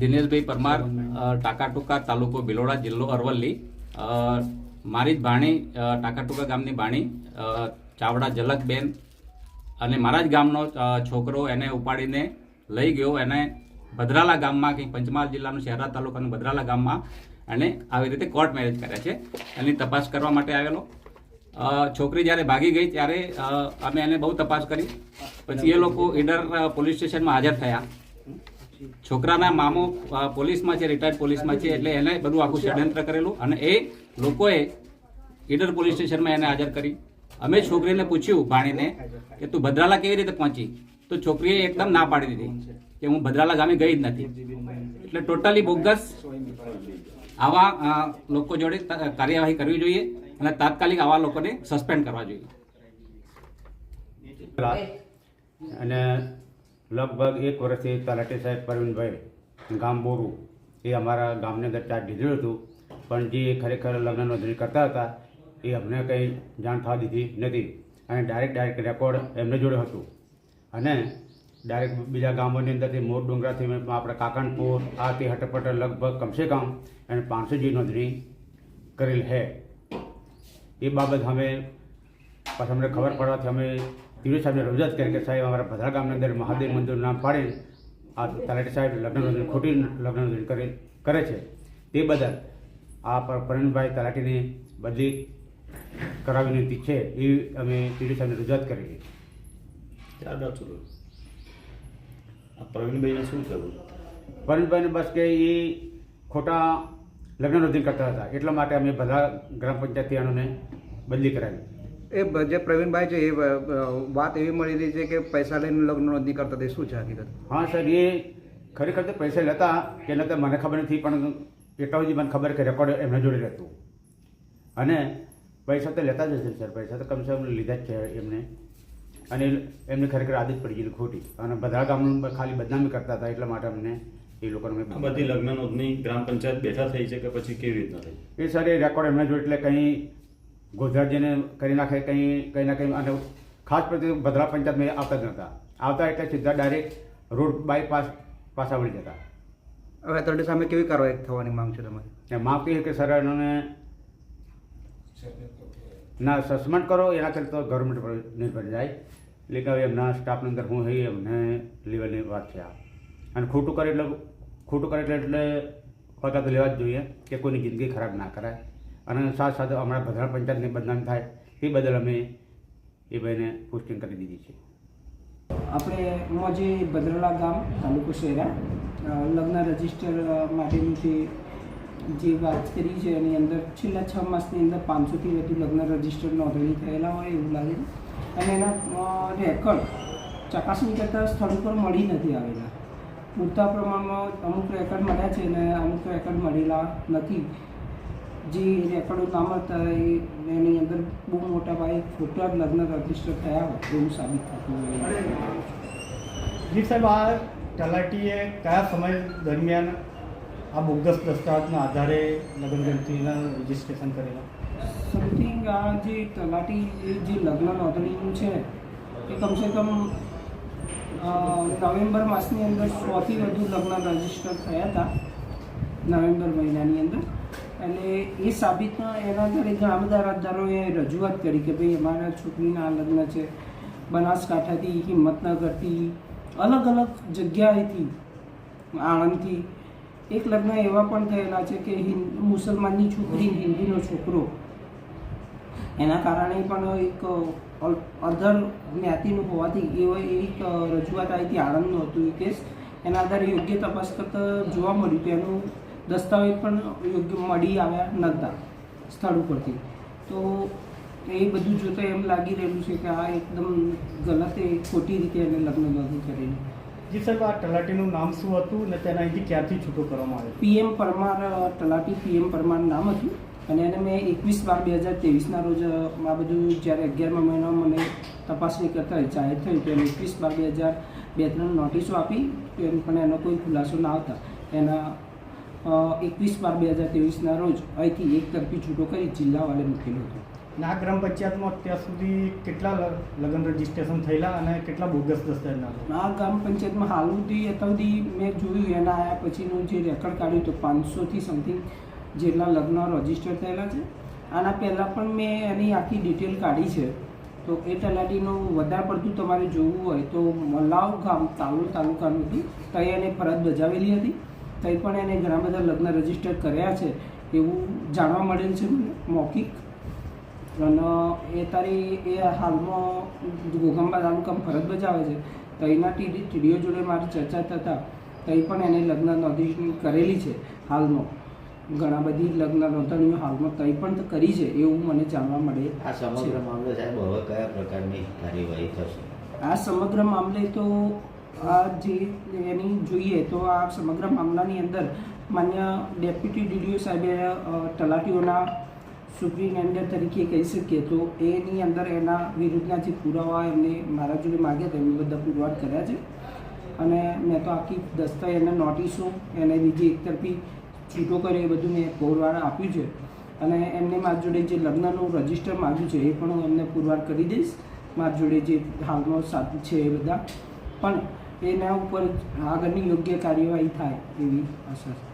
દિનેશભાઈ પરમાર ટાકાટુકા તાલુકો બિલોડા જિલ્લો અરવલ્લી. મારી જ ભાણી ટાકાટુકા ગામની ભાણી ચાવડા ઝલકબેન અને મારા જ ગામનો છોકરો એને ઉપાડીને લઈ ગયો. એને ભદ્રાલા ગામમાં કંઈક પંચમહાલ જિલ્લાનું શહેરા તાલુકાનું ભદ્રાલા ગામમાં અને આવી રીતે કોર્ટ મેરેજ કર્યા છે. એની તપાસ કરવા માટે આવેલો. છોકરી જ્યારે ભાગી ગઈ ત્યારે અમે એને બહુ તપાસ કરી. પછી એ લોકો ઈડર પોલીસ સ્ટેશનમાં હાજર થયા. છોકરાના મામો પોલીસમાં છે રિટાયર્ડ પોલીસમાં છે, એટલે એને બધું આખું ષડયંત્ર કરેલું અને એ લોકોએ ઈડર પોલીસ સ્ટેશનમાં એને હાજર કરી. અમે છોકરીને પૂછ્યું ભાણીને કે તું ભદ્રાલા કેવી રીતે પહોંચી? તો છોકરીએ એકદમ ના પાડી દીધી કે હું ભદ્રાલા ગામે ગઈ જ નથી. એટલે ટોટલી બોગસ આવા લોકો જોડે કાર્યવાહી કરવી જોઈએ અને તાત્કાલિક આવા લોકોને સસ્પેન્ડ કરવા જોઈએ. અને લગભગ એક વર્ષથી તલાટી સાહેબ પરવીનભાઈ ગામ બોરુ એ અમારા ગામને અંદર ચાર્જ દીધેલું હતું. પણ જે ખરેખર લગ્ન નોંધણી કરતા હતા, એ અમને કંઈ જાણ થવા દીધી નથી અને ડાયરેક્ટ ડાયરેક્ટ રેકોર્ડ એમને જોડે હતું. અને ડાયરેક્ટ બીજા ગામોની અંદરથી મોર ડુંગરાથી આપણે કાકણપુર આ તે હટપટ લગભગ કમસે કમ એને પાંચસો જેવી નોંધણી કરેલ છે. એ બાબત અમે પછી અમને ખબર પડવાથી અમે તિરુજ સાહેબને રજૂઆત કરી કે સાહેબ અમારા પધરા ગામની અંદર મહાદેવ મંદિરનું નામ પાડી આ તલાટી સાહેબ લગ્ન નોંધણી ખોટી લગ્ન નોંધણી કરે કરે છે. તે બદલ આ પર- તલાટીને બદલી કરાવી વિનંતી છે એ અમે તિરુજ સાહેબને રજૂઆત કરી ત્યારબાદ શું આ પ્રવીણભાઈને શું કરવું પ્રવીણભાઈને બસ કે એ ખોટા લગ્ન નોંધણી કરતા હતા. એટલા માટે અમે બધા ગ્રામ પંચાયતથી આનોને બદલી કરાવી. એ જે પ્રવીણભાઈ છે એ વાત એવી મળી રહી છે કે પૈસા લઈને લગ્ન નોંધણી કરતા તે શું છે હકીકત? હા સર એ ખરેખર તો પૈસા લેતા કે નતા મને ખબર નથી પણ એટલા સુધી મને ખબર કે રેકોર્ડ એમના જોડે રહેતું. અને પૈસા તો લેતા જ હશે સર પૈસા તો કમસે કમ લીધા જ છે એમને. અને એમને ખરેખર આદત પડી ગયેલી ખોટી. અને બધા ગામનું ખાલી બદનામી કરતા હતા એટલા માટે અમને એ લોકોને બધી લગ્ન નોંધણી ગ્રામ પંચાયત બેઠા થઈ છે કે પછી કેવી રીતના થઈ? એ સર એ રેકોર્ડ એમના જોડે એટલે કંઈ ગોધરાજીને કરી નાખે કંઈ કંઈ ના કંઈ અને ખાસ પ્રતિ ભદ્રા પંચાયતમાં એ આવતા જ નહોતા. આવતા એટલે સીધા ડાયરેક્ટ રોડ બાયપાસ પાછા આવડી જતા. હવે અત્યારે સામે કેવી કાર્યવાહી થવાની માંગ છે તમારી? માંગ માગતી કે સર એનોને ના સસ્પેન્ડ કરો એના કરતા તો ગવર્મેન્ટ પર નિર્ભર જાય. એટલે કે હવે એમના સ્ટાફની અંદર હું હઈ એમને લેવલની વાત છે આ. અને ખોટું કરે એટલે ખોટું કરે એટલે એટલે પગાર તો લેવા જ જોઈએ કે કોઈની જિંદગી ખરાબ ના કરાય. અને સાથે સાથે હમણાં ભદ્રા પંચાયતને બદનામ થાય, એ બદલ અમે એ ભાઈને પોસ્ટિંગ કરી દીધી છે. આપણે હું જે ભદ્રલા ગામ, તાલુકો શહેરા લગ્ન રજિસ્ટર માટેનું જે જે વાત કરી છે, એની અંદર છેલ્લા છ માસની અંદર પાંચસોથી વધુ લગ્ન રજિસ્ટર નોંધણી થયેલા હોય એવું લાગે અને એના રેકોર્ડ ચકાસણી કરતાં સ્થળ ઉપર મળી નથી આવેલા. પૂરતા પ્રમાણમાં અમુક રેકોર્ડ મળ્યા છે અને અમુક રેકોર્ડ મળેલા નથી. જે રેકર્ડો કામ હતા એ- એની અંદર બહુ મોટા પાયે ખોટા જ લગ્ન રજિસ્ટર થયા હોય એવું સાબિત થતું હોય. જી સાહેબ આ તલાટીએ કયા સમય દરમિયાન આ બોગસ દસ્તાવેજના આધારે લગ્ન ગણતરીના રજીસ્ટ્રેશન કરેલા? સમથિંગ આ જે તલાટી જે લગ્ન નોંધણીનું છે એ કમસે કમ નવેમ્બર માસની અંદર સોથી વધુ લગ્ન રજિસ્ટર થયા હતા નવેમ્બર મહિનાની અંદર. અને એ સાબિતમાં એના આધારે બધા રાજદારોએ રજૂઆત કરી કે ભાઈ અમારા છોકરીના લગ્ન છે, બનાસકાંઠાથી હિંમતનગરથી, અલગ અલગ જગ્યાએથી, આણંદથી. એક લગ્ન એવા પણ થયેલા છે કે મુસલમાનની છોકરી હિન્દીનો છોકરો. એના કારણે પણ એક અધર જ્ઞાતિનું હોવાથી એવો એક રજૂઆત આવી હતી આણંદનું હતું એ કેસ. એના આધારે યોગ્ય તપાસ કરતાં જોવા મળ્યું કે એનું દસ્તાવેજ પણ યોગ્ય મળી આવ્યા નહોતા સ્થળ ઉપરથી. તો એ બધું જોતાં એમ લાગી રહેલું છે કે આ એકદમ ગલત એ ખોટી રીતે એને લગ્ન નોંધણી કરેલું. જી સાહેબ આ તલાટીનું નામ શું હતું અને તેના અહીંથી ક્યારથી છૂટો કરવામાં આવ્યો? પીએમ પરમાર તલાટી પીએમ પરમાર નામ હતું અને એને મેં એકવીસ બાર બે હજાર ત્રેવીસના રોજ આ બધું જ્યારે અગિયારમા મહિનામાં મને તપાસણી કરતા જાહેર થયું તો એને એકવીસ બાર બે હજાર બે ત્રણ નોટિસો આપી પણ એનો કોઈ ખુલાસો ના આવતા. એના એકવીસ બાર બે હજાર ત્રેવીસના રોજ અહીંથી એક તરફી છૂટો કરી જિલ્લાવાલે મૂકેલો હતો. ના ગ્રામ પંચાયતમાં અત્યાર સુધી કેટલા લગ્ન રજીસ્ટ્રેશન થયેલા અને કેટલા બોગસ દસ્તાવેજ ના આ ગ્રામ પંચાયતમાં હાલ સુધી અત્યાર સુધી મેં જોયું એના આવ્યા પછીનું જે રેકોર્ડ કાઢ્યું તો પાંચસોથી સમથિંગ જેટલા લગ્ન રજિસ્ટર થયેલા છે. આના પહેલાં પણ મેં એની આખી ડિટેલ કાઢી છે. તો એ તલાટીનું વધારે પડતું તમારે જોવું હોય તો મલાવ ગામ તાલુલ તાલુકાનું હતું. તો એને ફરજ બજાવેલી હતી. ત્યાં પણ એને ઘણા બધા લગ્ન રજિસ્ટર કર્યા છે એવું જાણવા મળેલ છે મૌખિક. અને એ તારી એ હાલમાં ઘોગંબા તાલુકામાં ફરજ બજાવે છે તો એના ટીડી ટીડીઓ જોડે મારી ચર્ચા થતાં તઈ પણ એને લગ્ન નોંધણી કરેલી છે હાલમાં. ઘણા બધી લગ્ન નોંધણીઓ હાલમાં કંઈ પણ કરી છે એવું મને જાણવા મળે આ સમગ્ર મામલે સાહેબ હવે કયા પ્રકારની કાર્યવાહી થશે? આ સમગ્ર મામલે તો જે એની જોઈએ તો આ સમગ્ર મામલાની અંદર માન્ય ડેપ્યુટી ડીડીઓ સાહેબે તલાટીઓના સુપ્રિન્ટેન્ડન્ટ તરીકે કહી શકીએ તો એની અંદર એના વિરુદ્ધના જે પુરાવા એમને મારા જોડે માગ્યા હતા. એમને બધા પુરવાર કર્યા છે. અને મેં તો આખી દસ્તાવેજ એને નોટિસો એને બીજી એકતરફી છૂટો કર્યો, એ બધું મેં પુરવાર આપ્યું છે. અને એમને મારી જોડે જે લગ્નનું રજિસ્ટર માગ્યું છે, એ પણ હું એમને પુરવાર કરી દઈશ. મારી જોડે જે હાલનો સાથ છે એ બધા. પણ એના ઉપર આગળની યોગ્ય કાર્યવાહી થાય એવી આશા છે.